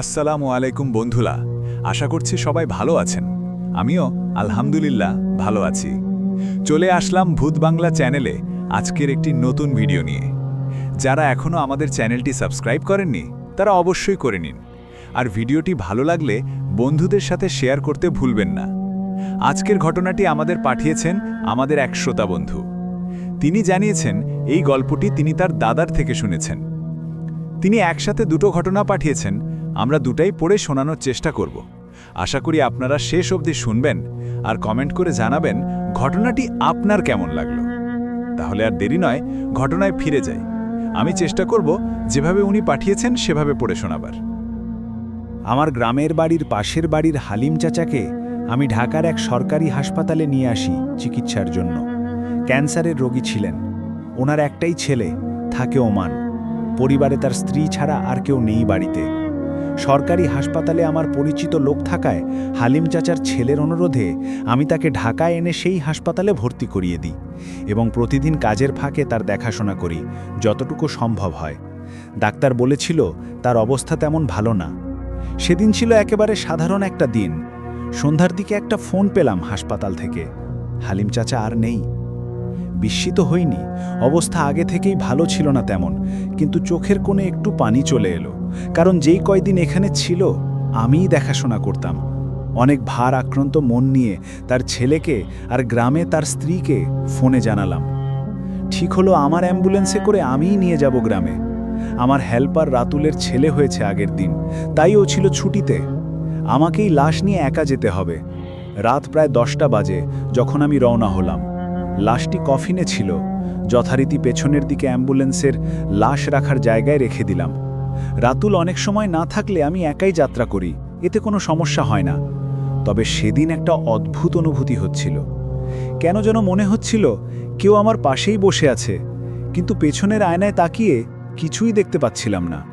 আসসালামু আলাইকুম বন্ধুরা আশা করছি সবাই ভালো আছেন। আমিও আলহামদুলিল্লাহ ভালো আছি। চলে আসলাম ভূত বাংলা চ্যানেলে আজকের একটি নতুন ভিডিও নিয়ে। যারা এখনও আমাদের চ্যানেলটি সাবস্ক্রাইব করেননি, তারা অবশ্যই করে নিন। আর ভিডিওটি ভালো লাগলে বন্ধুদের সাথে শেয়ার করতে ভুলবেন না। আজকের ঘটনাটি আমাদের পাঠিয়েছেন আমাদের এক শ্রোতা বন্ধু। তিনি জানিয়েছেন, এই গল্পটি তিনি তার দাদার থেকে শুনেছেন। তিনি একসাথে দুটো ঘটনা পাঠিয়েছেন আমরা দুটাই পড়ে শোনানোর চেষ্টা করব। আশা করি আপনারা শেষ অবধি শুনবেন আর কমেন্ট করে জানাবেন ঘটনাটি আপনার কেমন লাগল। তাহলে আর দেরি নয়, ঘটনায় ফিরে যাই। আমি চেষ্টা করব যেভাবে উনি পাঠিয়েছেন সেভাবে পড়ে শোনাবার। আমার গ্রামের বাড়ির পাশের বাড়ির হালিম চাচাকে আমি ঢাকার এক সরকারি হাসপাতালে নিয়ে আসি চিকিৎসার জন্য। ক্যান্সারের রোগী ছিলেন। ওনার একটাই ছেলে, থাকে ওমান। পরিবারে তার স্ত্রী ছাড়া আর কেউ নেই বাড়িতে। সরকারি হাসপাতালে আমার পরিচিত লোক থাকায় হালিম চাচার ছেলের অনুরোধে আমি তাকে ঢাকায় এনে সেই হাসপাতালে ভর্তি করিয়ে দিই এবং প্রতিদিন কাজের ফাঁকে তার দেখাশোনা করি, যতটুকু সম্ভব হয়। ডাক্তার বলেছিল, তার অবস্থা তেমন ভালো না। সেদিন ছিল একেবারে সাধারণ একটা দিন। সন্ধ্যার দিকে একটা ফোন পেলাম হাসপাতাল থেকে। হালিম চাচা আর নেই। বিস্মিত হইনি। অবস্থা আগে থেকেই ভালো ছিল না তেমন, কিন্তু চোখের কোণে একটু পানি চলে এলো, কারণ যেই কয়দিন এখানে ছিল, আমিই দেখাশোনা করতাম। অনেক ভার আক্রান্ত মন নিয়ে তার ছেলেকে আর গ্রামে তার স্ত্রীকে ফোনে জানালাম। ঠিক হলো আমার অ্যাম্বুলেন্সে করে আমিই নিয়ে যাব গ্রামে। আমার হেল্পার রাতুলের ছেলে হয়েছে আগের দিন, তাই ও ছিল ছুটিতে। আমাকেই লাশ নিয়ে একা যেতে হবে। রাত প্রায় দশটা বাজে, যখন আমি রওনা হলাম। লাশটি কফিনে ছিল। যথারীতি পেছনের দিকে অ্যাম্বুলেন্সের লাশ রাখার জায়গায় রেখে দিলাম। রাতুল অনেক সময় না থাকলে আমি একাই যাত্রা করি, এতে কোনো সমস্যা হয় না। তবে সেদিন একটা অদ্ভুত অনুভূতি হচ্ছিল। কেন যেন মনে হচ্ছিল, কেউ আমার পাশেই বসে আছে, কিন্তু পেছনের আয়নায় তাকিয়ে কিছুই দেখতে পাচ্ছিলাম না।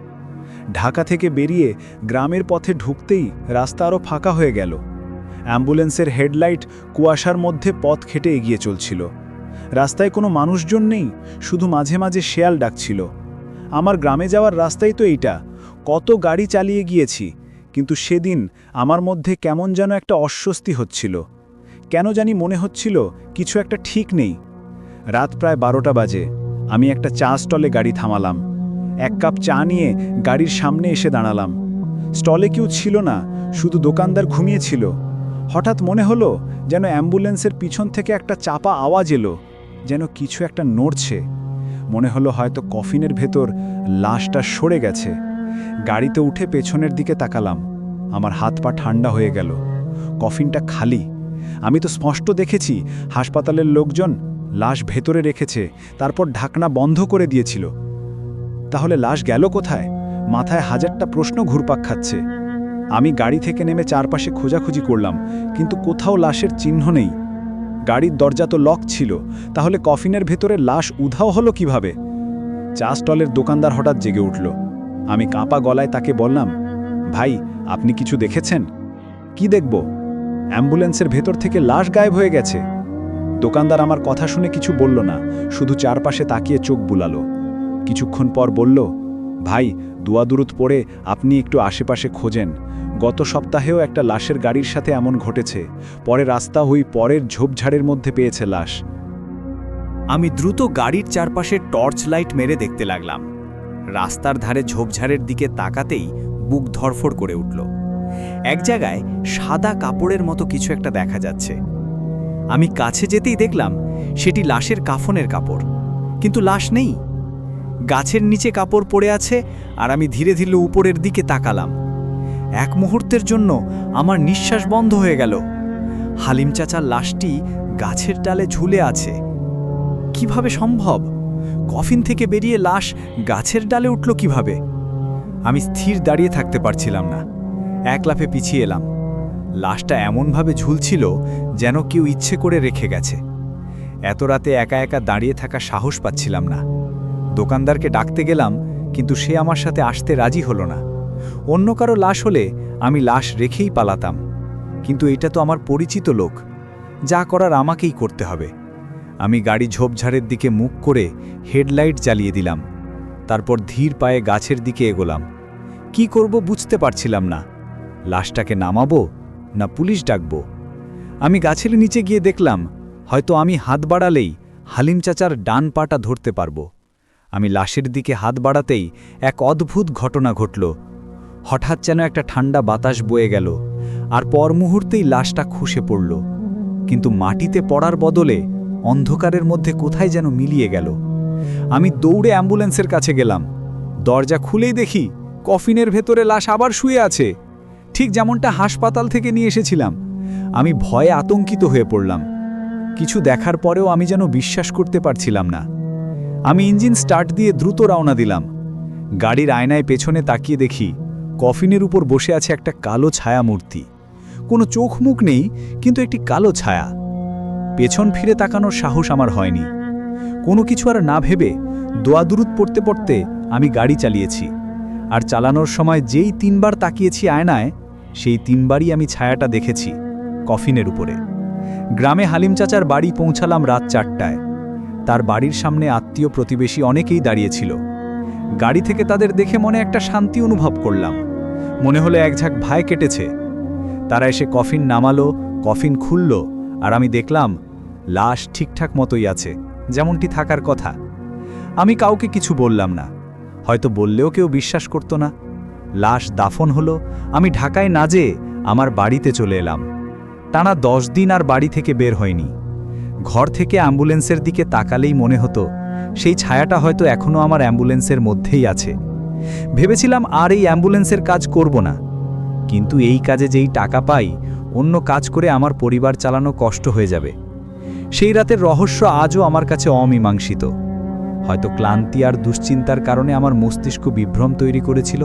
ঢাকা থেকে বেরিয়ে গ্রামের পথে ঢুকতেই রাস্তা আরও ফাঁকা হয়ে গেল। অ্যাম্বুলেন্সের হেডলাইট কুয়াশার মধ্যে পথ খেটে এগিয়ে চলছিল। রাস্তায় কোনো মানুষজন নেই, শুধু মাঝে মাঝে শেয়াল ডাকছিল। আমার গ্রামে যাওয়ার রাস্তাই তো এইটা। কত গাড়ি চালিয়ে গিয়েছি, কিন্তু সেদিন আমার মধ্যে কেমন যেন একটা অস্বস্তি হচ্ছিল। কেন জানি মনে হচ্ছিল কিছু একটা ঠিক নেই। রাত প্রায় বারোটা বাজে, আমি একটা চা স্টলে গাড়ি থামালাম। এক কাপ চা নিয়ে গাড়ির সামনে এসে দাঁড়ালাম। স্টলে কেউ ছিল না, শুধু দোকানদার ঘুমিয়েছিল হঠাৎ মনে হলো যেন অ্যাম্বুলেন্সের পিছন থেকে একটা চাপা আওয়াজ এলো, যেন কিছু একটা নড়ছে। মনে হলো হয়তো কফিনের ভেতর লাশটা সরে গেছে। গাড়িতে উঠে পেছনের দিকে তাকালাম। আমার হাত পা ঠান্ডা হয়ে গেল। কফিনটা খালি। আমি তো স্পষ্ট দেখেছি, হাসপাতালের লোকজন লাশ ভেতরে রেখেছে, তারপর ঢাকনা বন্ধ করে দিয়েছিল। তাহলে লাশ গেল কোথায়? মাথায় হাজারটা প্রশ্ন ঘুরপাক খাচ্ছে। আমি গাড়ি থেকে নেমে চারপাশে খোঁজাখুঁজি করলাম, কিন্তু কোথাও লাশের চিহ্ন নেই। গাড়ির দরজা তো লক ছিল, তাহলে কফিনের ভেতরে লাশ উধাও হলো কীভাবে? চা স্টলের দোকানদার হঠাৎ জেগে উঠল। আমি কাঁপা গলায় তাকে বললাম, ভাই, আপনি কিছু দেখেছেন? কি দেখব? অ্যাম্বুলেন্সের ভেতর থেকে লাশ গায়েব হয়ে গেছে। দোকানদার আমার কথা শুনে কিছু বলল না, শুধু চারপাশে তাকিয়ে চোখ বুলালো। কিছুক্ষণ পর বলল ভাই দুয়াদুরুত পড়ে আপনি একটু আশেপাশে খোঁজেন। গত সপ্তাহেও একটা লাশের গাড়ির সাথে এমন ঘটেছে। পরে রাস্তা হই পরের ঝোপঝাড়ের মধ্যে পেয়েছে লাশ। আমি দ্রুত গাড়ির চারপাশে টর্চ লাইট মেরে দেখতে লাগলাম। রাস্তার ধারে ঝোপঝাড়ের দিকে তাকাতেই বুক ধরফর করে উঠল। এক জায়গায় সাদা কাপড়ের মতো কিছু একটা দেখা যাচ্ছে। আমি কাছে যেতেই দেখলাম, সেটি লাশের কাফনের কাপড়। কিন্তু লাশ নেই। গাছের নিচে কাপড় পড়ে আছে আর আমি ধীরে ধীরে উপরের দিকে তাকালাম। এক মুহূর্তের জন্য আমার নিঃশ্বাস বন্ধ হয়ে গেল। হালিম চাচার লাশটি গাছের ডালে ঝুলে আছে। কীভাবে সম্ভব? কফিন থেকে বেরিয়ে লাশ গাছের ডালে উঠল কীভাবে? আমি স্থির দাঁড়িয়ে থাকতে পারছিলাম না। এক লাফে পিছিয়ে এলাম। লাশটা এমনভাবে ঝুলছিল যেন কেউ ইচ্ছে করে রেখে গেছে। এত রাতে একা একা দাঁড়িয়ে থাকা সাহস পাচ্ছিলাম না। দোকানদারকে ডাকতে গেলাম, কিন্তু সে আমার সাথে আসতে রাজি হলো না। অন্য কারও লাশ হলে আমি লাশ রেখেই পালাতাম, কিন্তু এটা তো আমার পরিচিত লোক। যা করার আমাকেই করতে হবে। আমি গাড়ি ঝোপঝাড়ের দিকে মুখ করে হেডলাইট জ্বালিয়ে দিলাম, তারপর ধীর পায়ে গাছের দিকে এগোলাম। কি করব বুঝতে পারছিলাম না। লাশটাকে নামাবো না পুলিশ ডাকবো? আমি গাছের নিচে গিয়ে দেখলাম, হয়তো আমি হাত বাড়ালেই হালিম চাচার ডান পাটা ধরতে পারব। আমি লাশের দিকে হাত বাড়াতেই এক অদ্ভুত ঘটনা ঘটল। হঠাৎ যেন একটা ঠান্ডা বাতাস বয়ে গেল, আর পর মুহূর্তেই লাশটা খসে পড়ল। কিন্তু মাটিতে পড়ার বদলে অন্ধকারের মধ্যে কোথায় যেন মিলিয়ে গেল। আমি দৌড়ে অ্যাম্বুলেন্সের কাছে গেলাম। দরজা খুলেই দেখি কফিনের ভেতরে লাশ আবার শুয়ে আছে। ঠিক যেমনটা হাসপাতাল থেকে নিয়ে এসেছিলাম। আমি ভয়ে আতঙ্কিত হয়ে পড়লাম। কিছু দেখার পরেও আমি যেন বিশ্বাস করতে পারছিলাম না। আমি ইঞ্জিন স্টার্ট দিয়ে দ্রুত রওনা দিলাম। গাড়ির আয়নায় পেছনে তাকিয়ে দেখি কফিনের উপর বসে আছে একটা কালো ছায়া মূর্তি কোনো চোখ মুখ নেই, কিন্তু একটি কালো ছায়া। পেছন ফিরে তাকানোর সাহস আমার হয়নি। কোনো কিছু আর না ভেবে দোয়াদুরুদ পড়তে পড়তে আমি গাড়ি চালিয়েছি। আর চালানোর সময় যেই তিনবার তাকিয়েছি আয়নায়, সেই তিনবারই আমি ছায়াটা দেখেছি কফিনের উপরে। গ্রামে হালিম চাচার বাড়ি পৌঁছালাম রাত চারটায়। তার বাড়ির সামনে আত্মীয় প্রতিবেশী অনেকেই দাঁড়িয়েছিল। গাড়ি থেকে তাদের দেখে মনে একটা শান্তি অনুভব করলাম। মনে হলো এক ঝাঁক ভাই কেটেছে। তারা এসে কফিন নামালো, কফিন খুলল আর আমি দেখলাম, লাশ ঠিকঠাক মতোই আছে, যেমনটি থাকার কথা। আমি কাউকে কিছু বললাম না। হয়তো বললেও কেউ বিশ্বাস করত না। লাশ দাফন হলো, আমি ঢাকায় না যেয়ে আমার বাড়িতে চলে এলাম। টানা দশ দিন আর বাড়ি থেকে বের হয়নি। ঘর থেকে অ্যাম্বুলেন্সের দিকে তাকালেই মনে হতো, সেই ছায়াটা হয়তো এখনও আমার অ্যাম্বুলেন্সের মধ্যেই আছে। ভেবেছিলাম আর এই অ্যাম্বুলেন্সের কাজ করব না, কিন্তু এই কাজে যেই টাকা পাই, অন্য কাজ করে আমার পরিবার চালানো কষ্ট হয়ে যাবে। সেই রাতের রহস্য আজও আমার কাছে অমীমাংসিত। হয়তো ক্লান্তি আর দুশ্চিন্তার কারণে আমার মস্তিষ্ক বিভ্রম তৈরি করেছিল,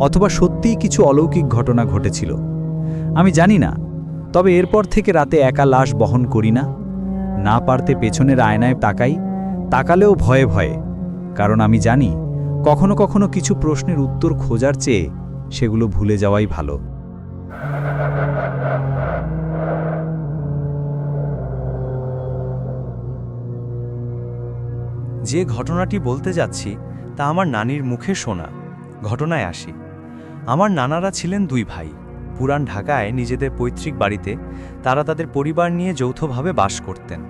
অথবা সত্যিই কিছু অলৌকিক ঘটনা ঘটেছিল। আমি জানি না, তবে এরপর থেকে রাতে একা লাশ বহন করি না না পারতে পেছনের আয়নায় তাকাই, তাকালেও ভয়ে ভয়ে, কারণ আমি জানি কখনো কখনো কিছু প্রশ্নের উত্তর খোঁজার চেয়ে সেগুলো ভুলে যাওয়াই ভালো। যে ঘটনাটি বলতে যাচ্ছি তা আমার নানির মুখে শোনা। ঘটনায় আসি। আমার নানারা ছিলেন দুই ভাই। পুরান ঢাকায় নিজেদের পৈতৃক বাড়িতে তারা তাদের পরিবার নিয়ে যৌথভাবে বাস করতেন।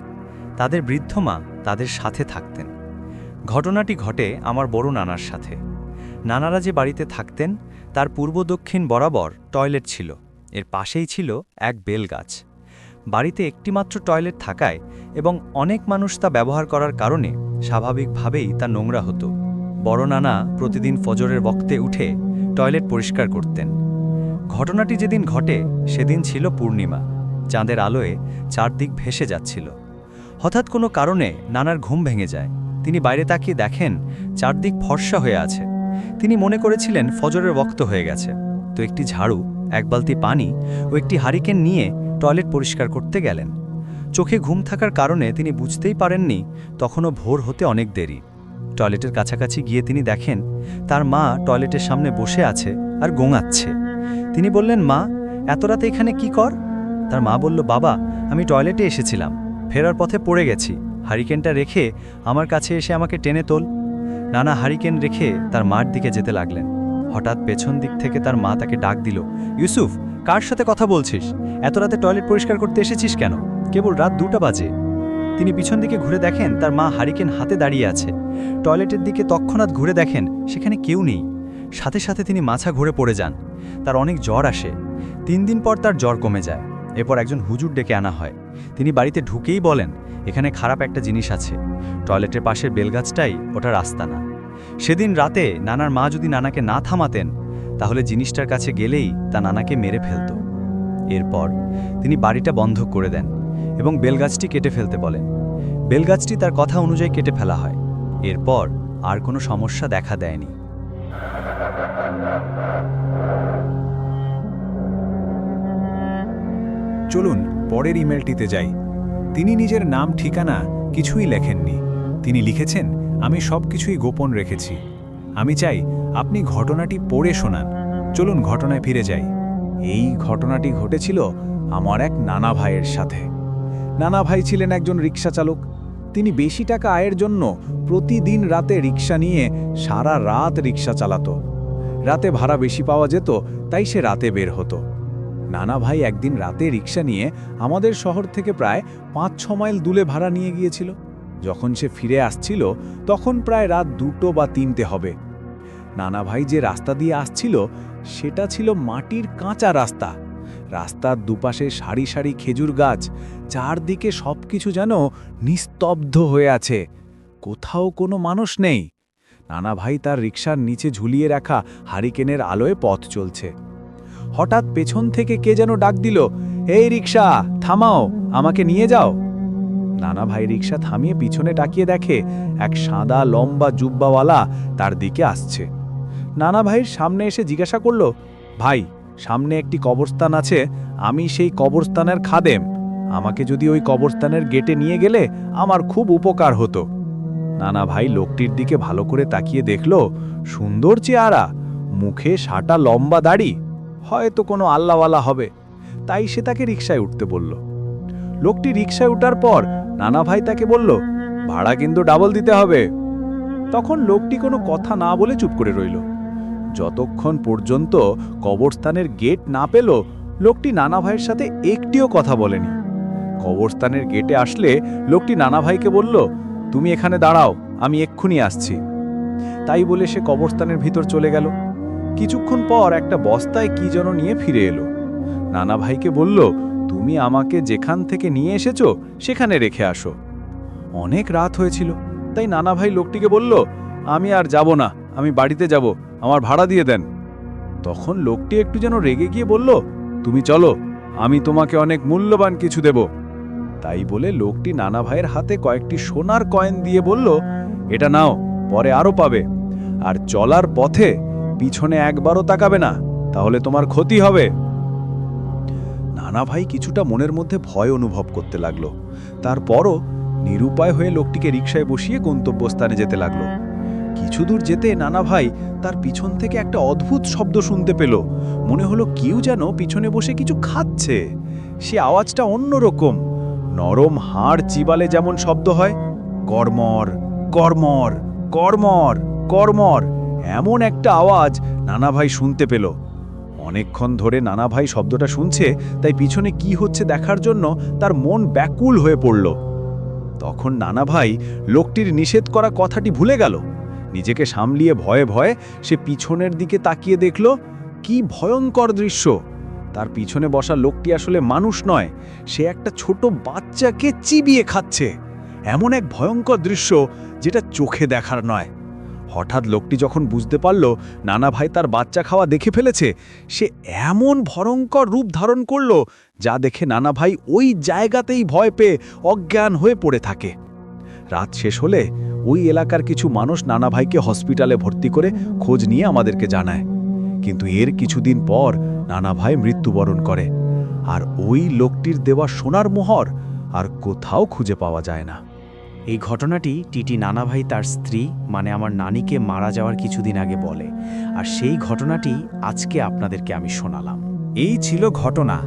তাদের বৃদ্ধ মা তাদের সাথে থাকতেন। ঘটনাটি ঘটে আমার বড় নানার সাথে। নানারা যে বাড়িতে থাকতেন, তার পূর্ব দক্ষিণ বরাবর টয়লেট ছিল। এর পাশেই ছিল এক বেল গাছ বাড়িতে একটিমাত্র টয়লেট থাকায় এবং অনেক মানুষ তা ব্যবহার করার কারণে স্বাভাবিকভাবেই তা নোংরা হতো। বড় নানা প্রতিদিন ফজরের বক্তে উঠে টয়লেট পরিষ্কার করতেন। ঘটনাটি যেদিন ঘটে, সেদিন ছিল পূর্ণিমা। চাঁদের আলোয় চারদিক ভেসে যাচ্ছিল। হঠাৎ কোনো কারণে নানার ঘুম ভেঙে যায়। তিনি বাইরে তাকিয়ে দেখেন, চারদিক ফর্সা হয়ে আছে। তিনি মনে করেছিলেন ফজরের বক্ত হয়ে গেছে। তো একটি ঝাড়ু, এক বালতি পানি ও একটি হারিকেন নিয়ে টয়লেট পরিষ্কার করতে গেলেন। চোখে ঘুম থাকার কারণে তিনি বুঝতেই পারেননি, তখনও ভোর হতে অনেক দেরি। টয়লেটের কাছাকাছি গিয়ে তিনি দেখেন, তার মা টয়লেটের সামনে বসে আছে আর গোঙাচ্ছে। তিনি বললেন, মা, এত রাতে এখানে কি কর? তার মা বলল, বাবা, আমি টয়লেটে এসেছিলাম, ফেরার পথে পড়ে গেছি। হারিকেনটা রেখে আমার কাছে এসে আমাকে টেনে তোল। নানা হারিকেন রেখে তার মার দিকে যেতে লাগলেন। হঠাৎ পেছন দিক থেকে তার মা তাকে ডাক দিল, ইউসুফ, কার সাথে কথা বলছিস? এত রাতে টয়লেট পরিষ্কার করতে এসেছিস কেন? কেবল রাত দুটা বাজে। তিনি পিছন দিকে ঘুরে দেখেন তার মা হারিকেন হাতে দাঁড়িয়ে আছে। টয়লেটের দিকে তৎক্ষণাৎ ঘুরে দেখেন, সেখানে কেউ নেই। সাথে সাথে তিনি মাছা ঘুরে পড়ে যান। তার অনেক জ্বর আসে। তিন দিন পর তার জ্বর কমে যায়। এরপর একজন হুজুর ডেকে আনা হয়। তিনি বাড়িতে ঢুকেই বলেন, এখানে খারাপ একটা জিনিস আছে। টয়লেটের পাশের বেলগাছটাই ওটা রাস্তা না। সেদিন রাতে নানার মা যদি নানাকে না থামাতেন, তাহলে জিনিসটার কাছে গেলেই তা নানাকে মেরে ফেলত। এরপর তিনি বাড়িটা বন্ধ করে দেন এবং বেলগাছটি কেটে ফেলতে বলেন। বেলগাছটি তার কথা অনুযায়ী কেটে ফেলা হয়। এরপর আর কোনো সমস্যা দেখা দেয়নি। চলুন, পরের ইমেলটিতে যাই। তিনি নিজের নাম, ঠিকানা কিছুই লেখেননি। তিনি লিখেছেন, আমি সব কিছুই গোপন রেখেছি। আমি চাই আপনি ঘটনাটি পড়ে শোনান। চলুন, ঘটনায় ফিরে যাই। এই ঘটনাটি ঘটেছিল আমার এক নানা ভাইয়ের সাথে। নানা ভাই ছিলেন একজন রিক্সা চালক। তিনি বেশি টাকা আয়ের জন্য প্রতিদিন রাতে রিক্সা নিয়ে সারা রাত রিক্সা চালাতো। রাতে ভাড়া বেশি পাওয়া যেত, তাই সে রাতে বের হতো। নানা ভাই একদিন রাতে রিক্সা নিয়ে আমাদের শহর থেকে প্রায় পাঁচ ছ মাইল দূলে ভাড়া নিয়ে গিয়েছিল। যখন সে ফিরে আসছিল, তখন প্রায় রাত দুটো বা তিনটে হবে। নানা ভাই যে রাস্তা দিয়ে আসছিল, সেটা ছিল মাটির কাঁচা রাস্তা। রাস্তার দুপাশে সারি সারি খেজুর গাছ, চারদিকে সব কিছু যেন নিস্তব্ধ হয়ে আছে। কোথাও কোনো মানুষ নেই। নানা ভাই তার রিক্সার নিচে ঝুলিয়ে রাখা হারিকেনের আলোয় পথ চলছে। হঠাৎ পেছন থেকে কে যেন ডাক দিল, এই রিক্সা থামাও, আমাকে নিয়ে যাও। নানা ভাই রিক্সা থামিয়ে পিছনে তাকিয়ে দেখে এক সাদা, লম্বা জুব্বাওয়ালা তার দিকে আসছে। নানা ভাইয়ের সামনে এসে জিজ্ঞাসা করল, ভাই, সামনে একটি কবরস্থান আছে, আমি সেই কবরস্থানের খাদেম। আমাকে যদি ওই কবরস্থানের গেটে নিয়ে গেলে আমার খুব উপকার হতো। নানা ভাই লোকটির দিকে ভালো করে তাকিয়ে দেখল, সুন্দর চেহারা, মুখে সাটা লম্বা দাড়ি, হয়তো কোনো আল্লাওয়ালা হবে। তাই সে তাকে রিকশায় উঠতে বলল। লোকটি রিকশায় উঠার পর নানা ভাই তাকে বলল, ভাড়া কিন্তু ডাবল দিতে হবে। তখন লোকটি কোনো কথা না বলে চুপ করে রইল। যতক্ষণ পর্যন্ত কবরস্থানের গেট না পেল, লোকটি নানা ভাইয়ের সাথে একটিও কথা বলেনি। কবরস্থানের গেটে আসলে লোকটি নানা ভাইকে বলল তুমি এখানে দাঁড়াও, আমি এক্ষুনি আসছি। তাই বলে সে কবরস্থানের ভিতর চলে গেল। কিছুক্ষণ পর একটা বস্তায় কি যেন নিয়ে ফিরে এলো। নানা ভাইকে বলল, তুমি আমাকে যেখান থেকে নিয়ে এসেছ, সেখানে রেখে আসো। অনেক রাত হয়েছিল, তাই নানা ভাই লোকটিকে বলল, আমি আর যাব না, আমি বাড়িতে যাব, আমার ভাড়া দিয়ে দেন। তখন লোকটি একটু যেন রেগে গিয়ে বলল, তুমি চলো, আমি তোমাকে অনেক মূল্যবান কিছু দেব। তাই বলে লোকটি নানা ভাইয়ের হাতে কয়েকটি সোনার কয়েন দিয়ে বলল, এটা নাও, পরে আরও পাবে। আর চলার পথে পিছনে একবারও তাকাবে না, তাহলে তোমার ক্ষতি হবে। নানা ভাই কিছুটা মনের মধ্যে ভয় অনুভব করতে লাগল। তারপরও নিরুপায় হয়ে লোকটিকে রিকশায় বসিয়ে গন্তব্যস্থানে যেতে লাগল। কিছু দূর যেতে নানা ভাই তার পিছন থেকে একটা অদ্ভুত শব্দ শুনতে পেল। মনে হলো কেউ যেন পিছনে বসে কিছু খাচ্ছে। সে আওয়াজটা অন্যরকম। নরম হাড় চিবালে যেমন শব্দ হয় কর্মর কর্মর কর্মর কর্মর এমন একটা আওয়াজ নানা ভাই শুনতে পেল। অনেকক্ষণ ধরে নানা ভাই শব্দটা শুনছে, তাই পিছনে কি হচ্ছে দেখার জন্য তার মন ব্যাকুল হয়ে পড়ল। তখন নানা ভাই লোকটির নিষেধ করা কথাটি ভুলে গেল। নিজেকে সামলিয়ে ভয়ে ভয়ে সে পিছনের দিকে তাকিয়ে দেখল, কি ভয়ঙ্কর দৃশ্য! তার পিছনে বসা লোকটি আসলে মানুষ নয়, সে একটা ছোট বাচ্চাকে চিবিয়ে খাচ্ছে। এমন এক ভয়ঙ্কর দৃশ্য যেটা চোখে দেখার নয়। হঠাৎ লোকটি যখন বুঝতে পারল নানা ভাই তার বাচ্চা খাওয়া দেখে ফেলেছে, সে এমন ভয়ঙ্কর রূপ ধারণ করল যা দেখে নানা ভাই ওই জায়গাতেই ভয় পেয়ে অজ্ঞান হয়ে পড়ে থাকে। রাত শেষ হলে ওই এলাকার কিছু মানুষ নানা ভাইকে হসপিটালে ভর্তি করে খোঁজ নিয়ে আমাদেরকে জানায়। কিন্তু এর কিছুদিন পর নানা ভাই মৃত্যুবরণ করে। আর ওই লোকটির দেওয়া সোনার মোহর আর কোথাও খুঁজে পাওয়া যায় না। এই ঘটনাটি টিটি নানাভাই তার স্ত্রী মানে আমার নানিকে মারা যাওয়ার কিছুদিন আগে বলে। আর সেই ঘটনাটি আজকে আপনাদেরকে আমি শোনালাম। এই ছিল ঘটনা।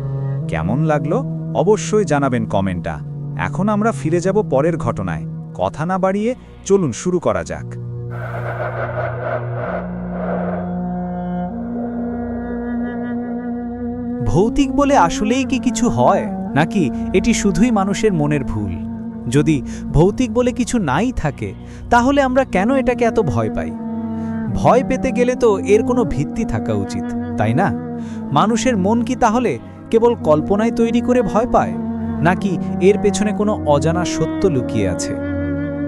কেমন লাগল অবশ্যই জানাবেন কমেন্টটা। এখন আমরা ফিরে যাব পরের ঘটনায়। কথা না বাড়িয়ে চলুন শুরু করা যাক। ভৌতিক বলে আসলেই কি কিছু হয়? নাকি এটি শুধুই মানুষের মনের ভুল? যদি ভৌতিক বলে কিছু নাই থাকে, তাহলে আমরা কেন এটাকে এত ভয় পাই? ভয় পেতে গেলে তো এর কোনো ভিত্তি থাকা উচিত, তাই না? মানুষের মন কি তাহলে কেবল কল্পনায় তৈরি করে ভয় পায়? নাকি এর পেছনে কোনো অজানা সত্য লুকিয়ে আছে?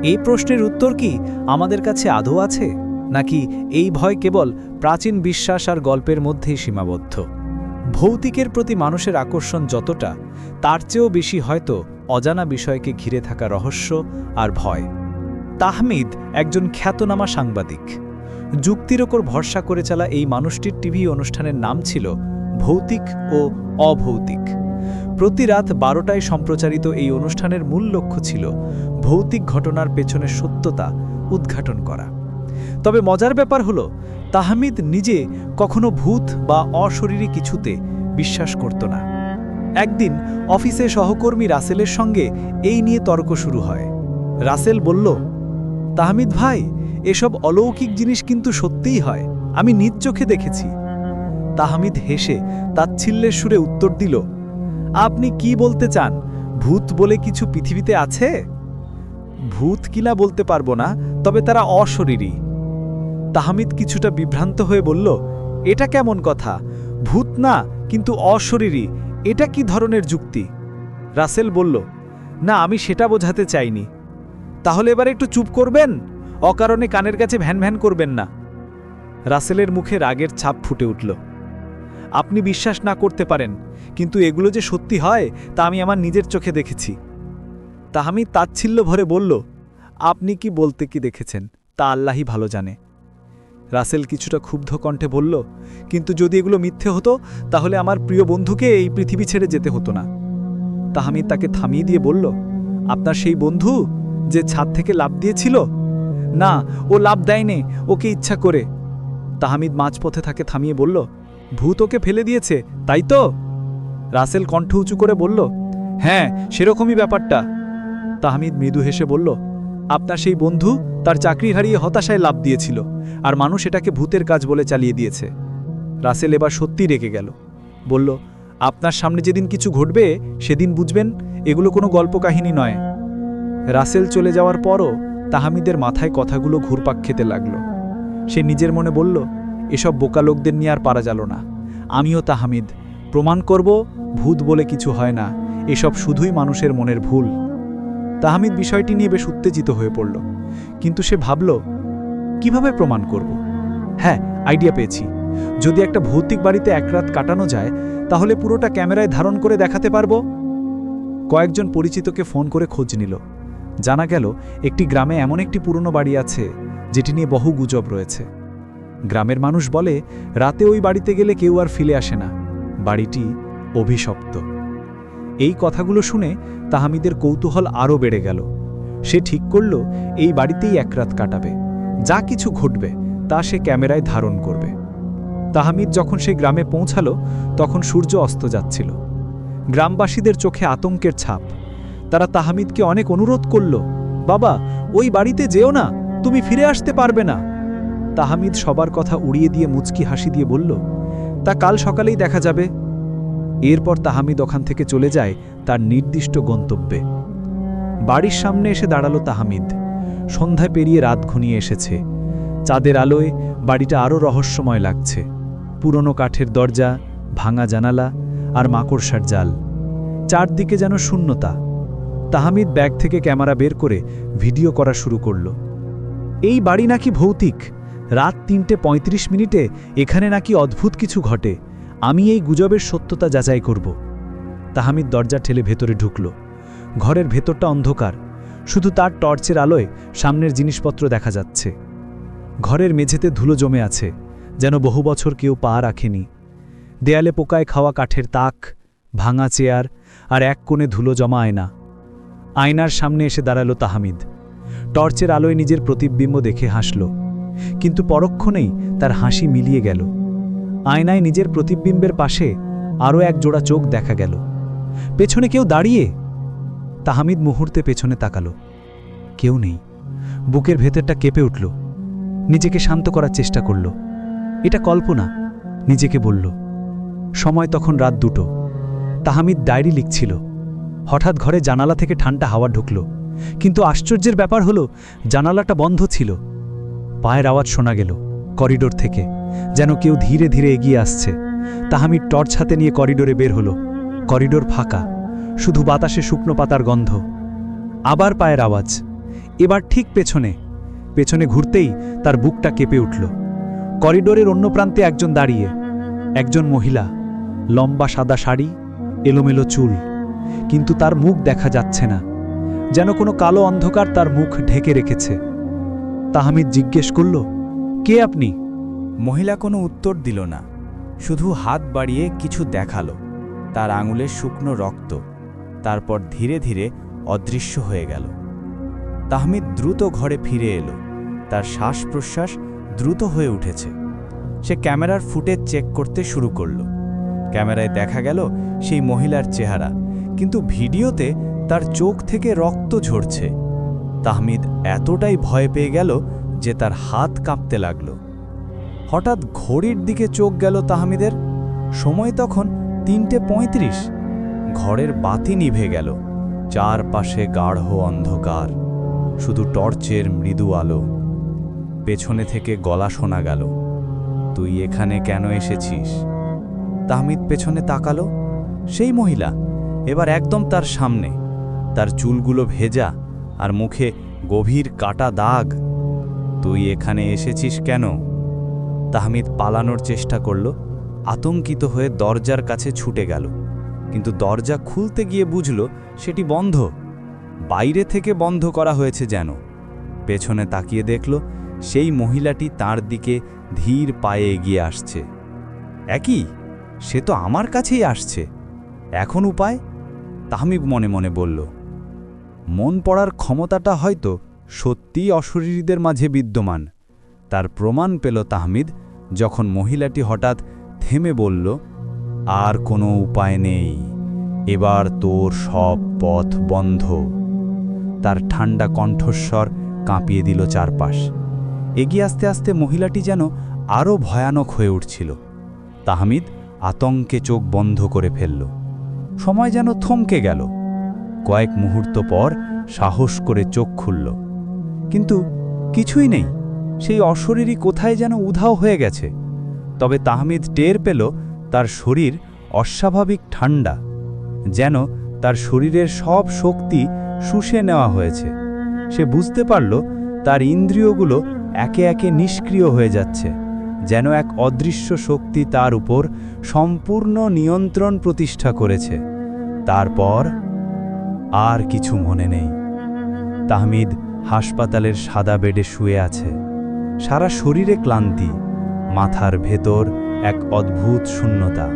এই প্রশ্নের উত্তর কি আমাদের কাছে আদৌ আছে? নাকি এই ভয় কেবল প্রাচীন বিশ্বাস আর গল্পের মধ্যেই সীমাবদ্ধ? ভৌতিকের প্রতি মানুষের আকর্ষণ যতটা, তার চেয়েও বেশি হয়তো অজানা বিষয়কে ঘিরে থাকা রহস্য আর ভয়। তাহমিদ একজন খ্যাতনামা সাংবাদিক। যুক্তির ওপর ভরসা করে চালা এই মানুষটির টিভি অনুষ্ঠানের নাম ছিল ভৌতিক ও অভৌতিক। প্রতি রাত বারোটায় সম্প্রচারিত এই অনুষ্ঠানের মূল লক্ষ্য ছিল ভৌতিক ঘটনার পেছনের সত্যতা উদ্ঘাটন করা। তবে মজার ব্যাপার হলো তাহমিদ নিজে কখনো ভূত বা অশরীরী কিছুতে বিশ্বাস করত না। একদিন অফিসে সহকর্মী রাসেলের সঙ্গে এই নিয়ে তর্ক শুরু হয়। রাসেল বলল, তাহমিদ ভাই, এসব অলৌকিক জিনিস কিন্তু সত্যিই হয়। আমি নিজ চোখে দেখেছি। তাহমিদ হেসে তাচ্ছিল্যের সুরে উত্তর দিল, আপনি কি বলতে চান? ভূত বলে কিছু পৃথিবীতে আছে? ভূত কিনা বলতে পারব না, তবে তারা অশরীরী। তাহমিদ কিছুটা বিভ্রান্ত হয়ে বলল, এটা কেমন কথা? ভূত না, কিন্তু অশরীরী। এটা কি ধরনের যুক্তি? রাসেল বলল, না, আমি সেটা বোঝাতে চাইনি। তাহলে এবার একটু চুপ করবেন? অকারণে কানের কাছে ভ্যান ভ্যান করবেন না। রাসেলের মুখে রাগের ছাপ ফুটে উঠল। আপনি বিশ্বাস না করতে পারেন, কিন্তু এগুলো যে সত্যি হয়, তা আমি আমার নিজের চোখে দেখেছি। তাহামি তাচ্ছিল্য ভরে বলল, আপনি কি বলতে কি দেখেছেন, তা আল্লাহই ভালো জানে। রাসেল কিছুটা ক্ষুব্ধ কণ্ঠে বলল, কিন্তু যদি এগুলো মিথ্যে হতো, তাহলে আমার প্রিয় বন্ধুকে এই পৃথিবী ছেড়ে যেতে হতো না। তাহামিদ তাকে থামিয়ে দিয়ে বলল, আপনার সেই বন্ধু যে ছাদ থেকে লাভ দিয়েছিল? না, ও লাভ দেয়নি, ওকে ইচ্ছা করে। তাহামিদ মাঝপথে তাকে থামিয়ে বলল, ভূত ওকে ফেলে দিয়েছে, তাই তো? রাসেল কণ্ঠ উঁচু করে বলল হ্যাঁ সেরকমই ব্যাপারটা। তাহমিদ মৃদু হেসে বলল আপনার সেই বন্ধু তার চাকরি হারিয়ে হতাশায় লাভ দিয়েছিল, আর মানুষ এটাকে ভূতের কাজ বলে চালিয়ে দিয়েছে। রাসেল এবার সত্যি রেগে গেল। বলল, আপনার সামনে যেদিন কিছু ঘটবে, সেদিন বুঝবেন, এগুলো কোনো গল্প কাহিনী নয়। রাসেল চলে যাওয়ার পরও তাহামিদের মাথায় কথাগুলো ঘুরপাক খেতে লাগল। সে নিজের মনে বলল, এসব বোকা লোকদের নিয়ে আর পারা গেল না। আমিও তাহামিদ। প্রমাণ করব, ভূত বলে কিছু হয় না। এসব শুধুই মানুষের মনের ভুল। তাহামিদ বিষয়টি নিয়ে বেশ উত্তেজিত হয়ে পড়ল। কিন্তু সে ভাবল, কীভাবে প্রমাণ করব? হ্যাঁ আইডিয়া পেয়েছি। যদি একটা ভৌতিক বাড়িতে এক রাত কাটানো যায়, তাহলে পুরোটা ক্যামেরায় ধারণ করে দেখাতে পারব? কয়েকজন পরিচিতকে ফোন করে খোঁজ নিল। জানা গেল, একটি গ্রামে এমন একটি পুরনো বাড়ি আছে, যেটি নিয়ে বহু গুজব রয়েছে। গ্রামের মানুষ বলে, রাতে ওই বাড়িতে গেলে কেউ আর ফিরে আসে না। বাড়িটি অভিশপ্ত। এই কথাগুলো শুনে তাহামিদের কৌতূহল আরও বেড়ে গেল। সে ঠিক করল, এই বাড়িতেই এক রাত কাটাবে। যা কিছু ঘটবে, তা সে ক্যামেরায় ধারণ করবে। তাহামিদ যখন সে গ্রামে পৌঁছালো, তখন সূর্য অস্ত যাচ্ছিল। গ্রামবাসীদের চোখে আতঙ্কের ছাপ। তারা তাহামিদকে অনেক অনুরোধ করল, বাবা, ওই বাড়িতে যেও না, তুমি ফিরে আসতে পারবে না। তাহামিদ সবার কথা উড়িয়ে দিয়ে মুচকি হাসি দিয়ে বলল, তা কাল সকালেই দেখা যাবে। এরপর তাহামিদ ওখান থেকে চলে যায় তার নির্দিষ্ট গন্তব্যে। বাড়ির সামনে এসে দাঁড়াল তাহামিদ। সন্ধ্যায় পেরিয়ে রাত ঘনিয়ে এসেছে। চাঁদের আলোয় বাড়িটা আরও রহস্যময় লাগছে। পুরনো কাঠের দরজা, ভাঙা জানালা আর মাকড়সার জাল। চারদিকে যেন শূন্যতা। তাহামিদ ব্যাগ থেকে ক্যামেরা বের করে ভিডিও করা শুরু করল। এই বাড়ি নাকি ভৌতিক? রাত তিনটে ৩৫ মিনিটে এখানে নাকি অদ্ভুত কিছু ঘটে। আমি এই গুজবের সত্যতা যাচাই করব। তাহামিদ দরজা ঠেলে ভেতরে ঢুকল। ঘরের ভেতরটা অন্ধকার। শুধু তার টর্চের আলোয় সামনের জিনিসপত্র দেখা যাচ্ছে। ঘরের মেঝেতে ধুলো জমে আছে, যেন বহু বছর কেউ পা রাখেনি। দেয়ালে পোকায় খাওয়া কাঠের তাক, ভাঙা চেয়ার আর এক কোণে ধুলো জমা আয়না। আয়নার সামনে এসে দাঁড়াল তাহামিদ। টর্চের আলোয় নিজের প্রতিবিম্ব দেখে হাসল। কিন্তু পরক্ষণেই তার হাসি মিলিয়ে গেল। আয়নায় নিজের প্রতিবিম্বের পাশে আরও এক জোড়া চোখ দেখা গেল। পেছনে কেউ দাঁড়িয়ে? তাহামিদ মুহূর্তে পেছনে তাকালো। কেউ নেই। বুকের ভেতরটা কেঁপে উঠল। নিজেকে শান্ত করার চেষ্টা করল। এটা কল্পনা, নিজেকে বলল। সময় তখন রাত দুটো। তাহামিদ ডায়েরি লিখছিল। হঠাৎ ঘরে জানালা থেকে ঠান্ডা হাওয়া ঢুকল। কিন্তু আশ্চর্যের ব্যাপার হলো, জানালাটা বন্ধ ছিল। পায়ের আওয়াজ শোনা গেল। করিডোর থেকে, যেন কেউ ধীরে ধীরে এগিয়ে আসছে। তাহামিদ টর্চ হাতে নিয়ে করিডোরে বের হলো। করিডোর ফাঁকা, শুধু বাতাসে শুকনো পাতার গন্ধ। আবার পায়ের আওয়াজ। এবার ঠিক পেছনে পেছনে ঘুরতেই তার বুকটা কেঁপে উঠল। করিডোরের অন্য প্রান্তে একজন দাঁড়িয়ে, একজন মহিলা, লম্বা সাদা শাড়ি, এলোমেলো চুল। কিন্তু তার মুখ দেখা যাচ্ছে না। যেন কোনো কালো অন্ধকার তার মুখ ঢেকে রেখেছে। তাহামিদ জিজ্ঞেস করল কে আপনি? মহিলা কোনো উত্তর দিল না। শুধু হাত বাড়িয়ে কিছু দেখাল। তার আঙুলের শুকনো রক্ত তারপর ধীরে ধীরে অদৃশ্য হয়ে গেল। তাহমিদ দ্রুত ঘরে ফিরে এলো। তার শ্বাস প্রশ্বাস দ্রুত হয়ে উঠেছে। সে ক্যামেরার ফুটেজ চেক করতে শুরু করল। ক্যামেরায় দেখা গেল সেই মহিলার চেহারা, কিন্তু ভিডিওতে তার চোখ থেকে রক্ত ঝরছে। তাহমিদ এতটাই ভয় পেয়ে গেল যে তার হাত কাঁপতে লাগল। হঠাৎ ঘড়ির দিকে চোখ গেল তাহমিদের। সময় তখন তিনটে পঁয়ত্রিশ। ঘরের বাতি নিভে গেল। চারপাশে গাঢ় অন্ধকার। শুধু টর্চের মৃদু আলো। পেছনে থেকে গলা শোনা গেল। তুই এখানে কেন এসেছিস? তাহমিদ পেছনে তাকালো। সেই মহিলা। এবার একদম তার সামনে। তার চুলগুলো ভেজা আর মুখে গভীর কাটা দাগ। তুই এখানে এসেছিস কেন? তাহমিদ পালানোর চেষ্টা করল, আতঙ্কিত হয়ে দরজার কাছে ছুটে গেল। কিন্তু দরজা খুলতে গিয়ে বুঝল সেটি বন্ধ। বাইরে থেকে বন্ধ করা হয়েছে যেন। পেছনে তাকিয়ে দেখল সেই মহিলাটি তার দিকে ধীর পায়ে এগিয়ে আসছে। একই? সে তো আমার কাছেই আসছে। এখন উপায়? তাহমিব মনে মনে বলল, মন পড়ার ক্ষমতাটা হয়তো সত্যিই অশরীরীদের মাঝে বিদ্যমান। তার প্রমাণ পেল তাহমিদ যখন মহিলাটি হঠাৎ থেমে বলল, আর কোনো উপায় নেই, এবার তোর সব পথ বন্ধ। তার ঠান্ডা কণ্ঠস্বর কাঁপিয়ে দিল চারপাশ। এগিয়ে আসতে আসতে মহিলাটি যেন আরও ভয়ানক হয়ে উঠছিল। তাহমিদ আতঙ্কে চোখ বন্ধ করে ফেলল। সময় যেন থমকে গেল। কয়েক মুহূর্ত পর সাহস করে চোখ খুলল। কিন্তু কিছুই নেই। সেই অশরীরই কোথায় যেন উধাও হয়ে গেছে। তবে তাহমিদ টের পেল তার শরীর অস্বাভাবিক ঠান্ডা যেন তার শরীরের সব শক্তি শুষে নেওয়া হয়েছে। সে বুঝতে পারল তার ইন্দ্রিয়গুলো একে একে নিষ্ক্রিয় হয়ে যাচ্ছে, যেন এক অদৃশ্য শক্তি তার উপর সম্পূর্ণ নিয়ন্ত্রণ প্রতিষ্ঠা করেছে। তারপর আর কিছু মনে নেই। তাহমিদ হাসপাতালের সাদা বেডে শুয়ে আছে। সারা শরীরে ক্লান্তি, মাথার ভেতর এক অদ্ভুত শূন্যতা।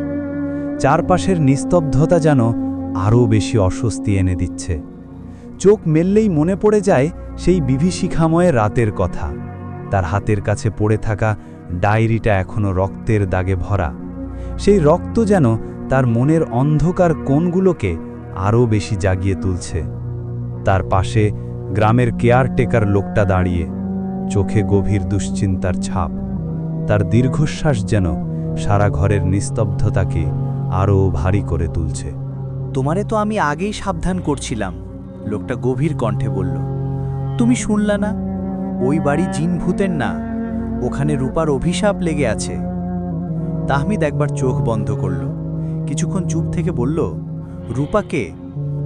চারপাশের নিস্তব্ধতা যেন আরও বেশি অস্বস্তি এনে দিচ্ছে। চোখ মেললেই মনে পড়ে যায় সেই বিভীষিকাময় রাতের কথা। তার হাতের কাছে পড়ে থাকা ডায়েরিটা এখনও রক্তের দাগে ভরা। সেই রক্ত যেন তার মনের অন্ধকার কোণগুলোকে আরও বেশি জাগিয়ে তুলছে। তার পাশে গ্রামের কেয়ারটেকার লোকটা দাঁড়িয়ে চোখে গভীর দুশ্চিন্তার ছাপ। তার দীর্ঘশ্বাস যেন সারা ঘরের নিস্তব্ধতাকে আরও ভারী করে তুলছে। তোমারে তো আমি আগেই সাবধান করছিলাম, লোকটা গভীর কণ্ঠে বলল। তুমি শুনলা না? ওই বাড়ি জিন ভূতের না, ওখানে রূপার অভিশাপ লেগে আছে। তাহমিদ একবার চোখ বন্ধ করল, কিছুক্ষণ চুপ থেকে বলল রূপাকে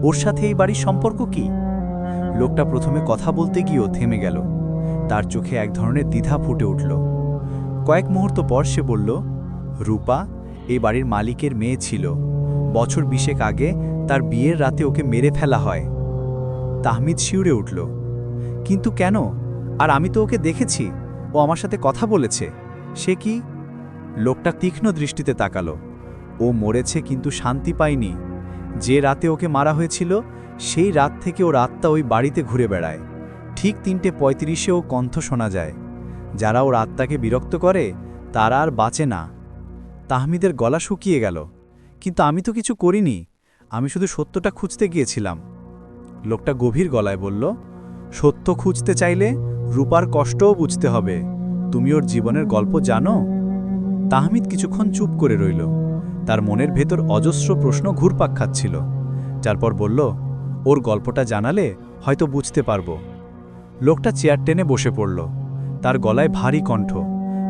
ওর সাথে এই বাড়ির সম্পর্ক কি? লোকটা প্রথমে কথা বলতে গিয়েও থেমে গেল। তার চোখে এক ধরনের দ্বিধা ফুটে উঠল। কয়েক মুহূর্ত পর সে বলল, রূপা এই বাড়ির মালিকের মেয়ে ছিল। বছর বিশেক আগে তার বিয়ের রাতে ওকে মেরে ফেলা হয়। তাহমিদ শিউরে উঠল, কিন্তু কেন? আর আমি তো ওকে দেখেছি। ও আমার সাথে কথা বলেছে। সে কি? লোকটা তীক্ষ্ণ দৃষ্টিতে তাকালো। ও মরেছে কিন্তু শান্তি পায়নি। যে রাতে ওকে মারা হয়েছিল সেই রাত থেকে ওর আত্মা ওই বাড়িতে ঘুরে বেড়ায়। ঠিক তিনটে পঁয়ত্রিশেও কণ্ঠ শোনা যায়। যারা ওর আত্মাকে বিরক্ত করে, তারা আর বাঁচে না। তাহমিদের গলা শুকিয়ে গেল। কিন্তু আমি তো কিছু করিনি। আমি শুধু সত্যটা খুঁজতে গিয়েছিলাম। লোকটা গভীর গলায় বলল, সত্য খুঁজতে চাইলে রূপার কষ্টও বুঝতে হবে। তুমি ওর জীবনের গল্প জানো? তাহমিদ কিছুক্ষণ চুপ করে রইল। তার মনের ভেতর অজস্র প্রশ্ন ঘুরপাক খাচ্ছিল। তারপর বলল ওর গল্পটা জানালে হয়তো বুঝতে পারব। লোকটা চেয়ার টেনে বসে পড়ল। তার গলায় ভারী কণ্ঠ,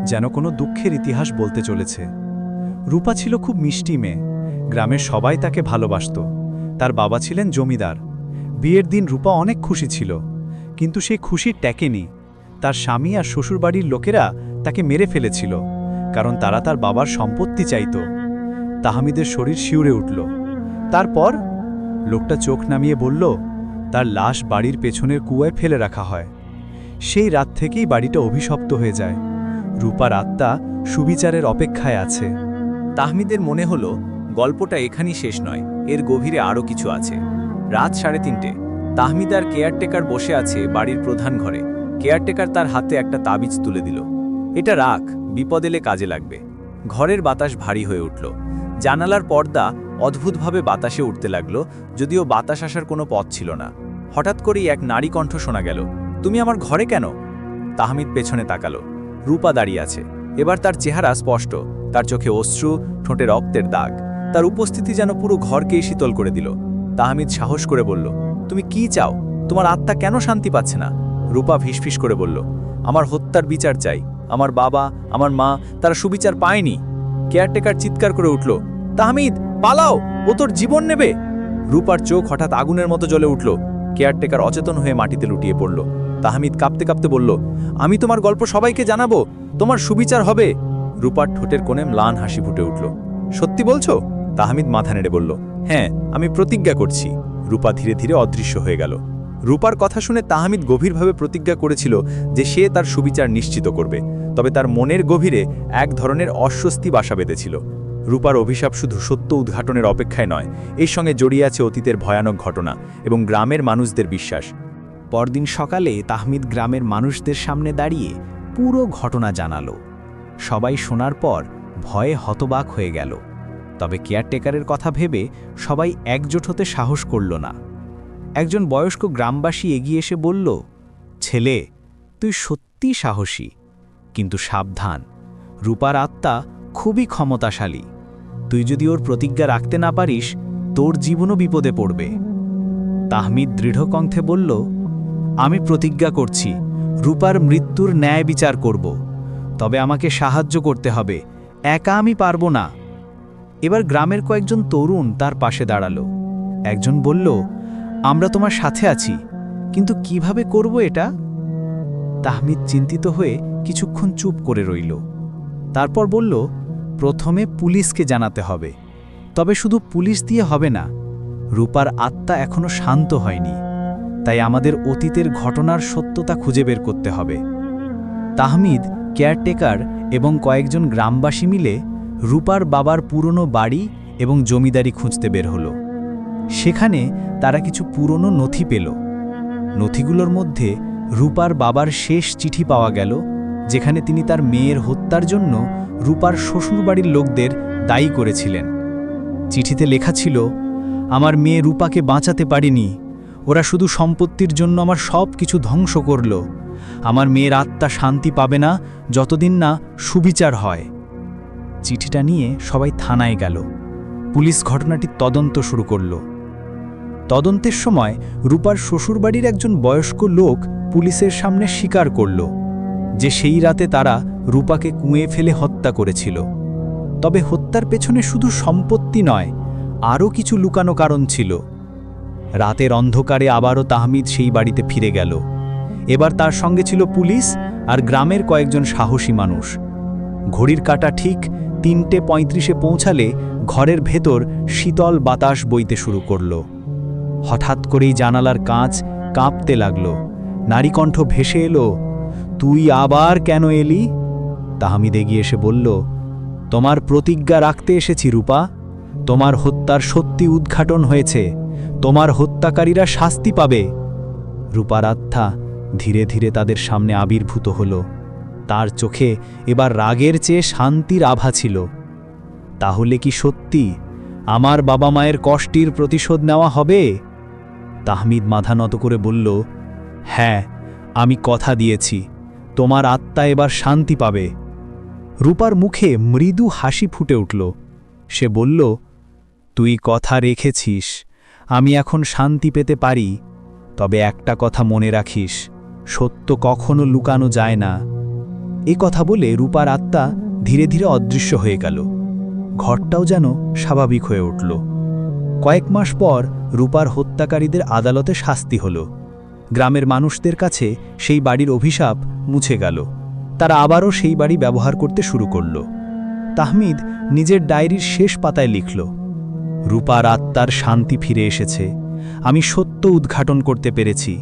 যেন কোনো দুঃখের ইতিহাস বলতে চলেছে। রূপা ছিল খুব মিষ্টি মেয়ে। গ্রামের সবাই তাকে ভালোবাসত। তার বাবা ছিলেন জমিদার। বিয়ের দিন রূপা অনেক খুশি ছিল। কিন্তু সেই খুশি ট্যাকেনি তার স্বামী আর শ্বশুরবাড়ির লোকেরা তাকে মেরে ফেলেছিল, কারণ তারা তার বাবার সম্পত্তি চাইত। তাহমিদের শরীর শিউরে উঠল। তারপর লোকটা চোখ নামিয়ে বলল, তার লাশ বাড়ির পেছনের কুয়ায় ফেলে রাখা হয়। সেই রাত থেকেই বাড়িটা অভিশপ্ত হয়ে যায়। রূপার আত্মা সুবিচারের অপেক্ষায় আছে। তাহমিদের মনে হলো, গল্পটা এখানেই শেষ নয়, এর গভীরে আরও কিছু আছে। রাত সাড়ে তিনটে। তাহমিদ আর কেয়ারটেকার বসে আছে বাড়ির প্রধান ঘরে। কেয়ারটেকার তার হাতে একটা তাবিজ তুলে দিল। এটা রাখ, বিপদ এলে কাজে লাগবে। ঘরের বাতাস ভারী হয়ে উঠল। জানালার পর্দা অদ্ভুতভাবে বাতাসে উঠতে লাগল, যদিও বাতাস আসার কোনো পথ ছিল না। হঠাৎ করেই এক নারী কণ্ঠ শোনা গেল, তুমি আমার ঘরে কেন? তাহমিদ পেছনে তাকালো। রূপা দাঁড়িয়ে আছে। এবার তার চেহারা স্পষ্ট, তার চোখে অশ্রু, ঠোঁটে রক্তের দাগ। তার উপস্থিতি যেন পুরো ঘরকেই শীতল করে দিল। তাহমিদ সাহস করে বলল, তুমি কি চাও? তোমার আত্মা কেন শান্তি পাচ্ছে না? রূপা ফিসফিস করে বলল, আমার হত্যার বিচার চাই। আমার বাবা, আমার মা, তারা সুবিচার পায়নি। কেয়ারটেকার চিৎকার করে উঠল, তাহমিদ পালাও, ও তোর জীবন নেবে। রূপার চোখ হঠাৎ আগুনের মতো জ্বলে উঠল। কেয়ারটেকার অচেতন হয়ে মাটিতে লুটিয়ে পড়ল। তাহমিদ কাঁপতে কাঁপতে বলল, আমি তোমার গল্প সবাইকে জানাব। তোমার সুবিচার হবে। রূপার ঠোঁটের কোণে ম্লান হাসি ফুটে উঠল। সত্যি বলছো? তাহমিদ মাথা নেড়ে বলল হ্যাঁ আমি প্রতিজ্ঞা করছি। রূপা ধীরে ধীরে অদৃশ্য হয়ে গেল। রূপার কথা শুনে তাহমিদ গভীরভাবে প্রতিজ্ঞা করেছিল যে সে তার সুবিচার নিশ্চিত করবে। তবে তার মনের গভীরে এক ধরনের অস্বস্তি বাসা বেঁধেছিল। রূপার অভিশাপ শুধু সত্য উদ্ঘাটনের অপেক্ষায় নয়, এর সঙ্গে জড়িয়ে আছে অতীতের ভয়ানক ঘটনা এবং গ্রামের মানুষদের বিশ্বাস। পরদিন সকালে তাহমিদ গ্রামের মানুষদের সামনে দাঁড়িয়ে পুরো ঘটনা জানালো। সবাই শোনার পর ভয়ে হতবাক হয়ে গেল। তবে কেয়ারটেকারের কথা ভেবে সবাই একজোট হতে সাহস করল না। একজন বয়স্ক গ্রামবাসী এগিয়ে এসে বলল, ছেলে, তুই সত্যি সাহসী, কিন্তু সাবধান। রূপার আত্মা খুবই ক্ষমতাশালী। তুই যদি ওর প্রতিজ্ঞা রাখতে না পারিস, তোর জীবনও বিপদে পড়বে। তাহমিদ দৃঢ় দৃঢ়কণ্ঠে বলল, আমি প্রতিজ্ঞা করছি, রূপার মৃত্যুর ন্যায় বিচার করব। তবে আমাকে সাহায্য করতে হবে, একা আমি পারব না। এবার গ্রামের কয়েকজন তরুণ তার পাশে দাঁড়াল। একজন বলল, আমরা তোমার সাথে আছি, কিন্তু কীভাবে করব এটা? তাহমিদ চিন্তিত হয়ে কিছুক্ষণ চুপ করে রইল। তারপর বলল প্রথমে পুলিশকে জানাতে হবে। তবে শুধু পুলিশ দিয়ে হবে না, রূপার আত্মা এখনও শান্ত হয়নি। তাই আমাদের অতীতের ঘটনার সত্যতা খুঁজে বের করতে হবে। তাহমিদ, কেয়ারটেকার এবং কয়েকজন গ্রামবাসী মিলে রূপার বাবার পুরনো বাড়ি এবং জমিদারি খুঁজতে বের হলো। সেখানে তারা কিছু পুরনো নথি পেল। নথিগুলোর মধ্যে রূপার বাবার শেষ চিঠি পাওয়া গেল যেখানে তিনি তার মেয়ের হত্যার জন্য রূপার শ্বশুরবাড়ির লোকদের দায়ী করেছিলেন। চিঠিতে লেখা ছিল, আমার মেয়ে রূপাকে বাঁচাতে পারিনি। ওরা শুধু সম্পত্তির জন্য আমার সব কিছু ধ্বংস করল। আমার মেয়ের আত্মা শান্তি পাবে না যতদিন না সুবিচার হয়। চিঠিটা নিয়ে সবাই থানায় গেল। পুলিশ ঘটনাটির তদন্ত শুরু করল। তদন্তের সময় রূপার শ্বশুরবাড়ির একজন বয়স্ক লোক পুলিশের সামনে স্বীকার করল। যে সেই রাতে তারা রূপাকে কুঁয়ে ফেলে হত্যা করেছিল। তবে হত্যার পেছনে শুধু সম্পত্তি নয়, আরও কিছু লুকানো কারণ ছিল। রাতের অন্ধকারে আবারও তাহমিদ সেই বাড়িতে ফিরে গেল। এবার তার সঙ্গে ছিল পুলিশ আর গ্রামের কয়েকজন সাহসী মানুষ। ঘড়ির কাটা ঠিক তিনটে পঁয়ত্রিশে পৌঁছালে ঘরের ভেতর শীতল বাতাস বইতে শুরু করল। হঠাৎ করেই জানালার কাঁচ কাঁপতে লাগল। নারীকণ্ঠ ভেসে এলো তুই আবার কেন এলি? তাহমিদ এগিয়ে এসে বলল, তোমার প্রতিজ্ঞা রাখতে এসেছি রূপা। তোমার হত্যার সত্যি উদ্ঘাটন হয়েছে। তোমার হত্যাকারীরা শাস্তি পাবে। রূপার আত্মা ধীরে ধীরে তাদের সামনে আবির্ভূত হল। তার চোখে এবার রাগের চেয়ে শান্তির আভা ছিল। তাহলে কি সত্যি আমার বাবা মায়ের কষ্টের প্রতিশোধ নেওয়া হবে? তাহমিদ মাথা নত করে বলল হ্যাঁ আমি কথা দিয়েছি। তোমার আত্মা এবার শান্তি পাবে। রূপার মুখে মৃদু হাসি ফুটে উঠল। সে বলল, তুই কথা রেখেছিস, আমি এখন শান্তি পেতে পারি, তবে একটা কথা মনে রাখিস, সত্য কখনো লুকানো যায় না। এ কথা বলে রূপার আত্মা ধীরে ধীরে অদৃশ্য হয়ে গেল। ঘরটাও যেন স্বাভাবিক হয়ে উঠল। কয়েক মাস পর রূপার হত্যাকারীদের আদালতে শাস্তি হল। গ্রামের মানুষদের কাছে সেই বাড়ির অভিশাপ মুছে গেল। তারা আবারও সেই বাড়ি ব্যবহার করতে শুরু করল। তাহমিদ নিজের ডায়েরির শেষ পাতায় লিখল, রূপার আত্মার শান্তি ফিরে এসেছে। আমি সত্য উদ্ঘাটন করতে পেরেছি।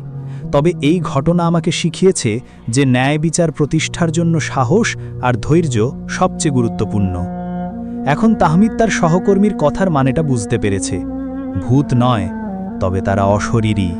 তবে এই ঘটনা আমাকে শিখিয়েছে যে ন্যায় বিচার প্রতিষ্ঠার জন্য সাহস আর ধৈর্য সবচেয়ে গুরুত্বপূর্ণ। এখন তাহমিদ তার সহকর্মীর কথার মানেটা বুঝতে পেরেছে। ভূত নয়, তবে তারা অশরীরী।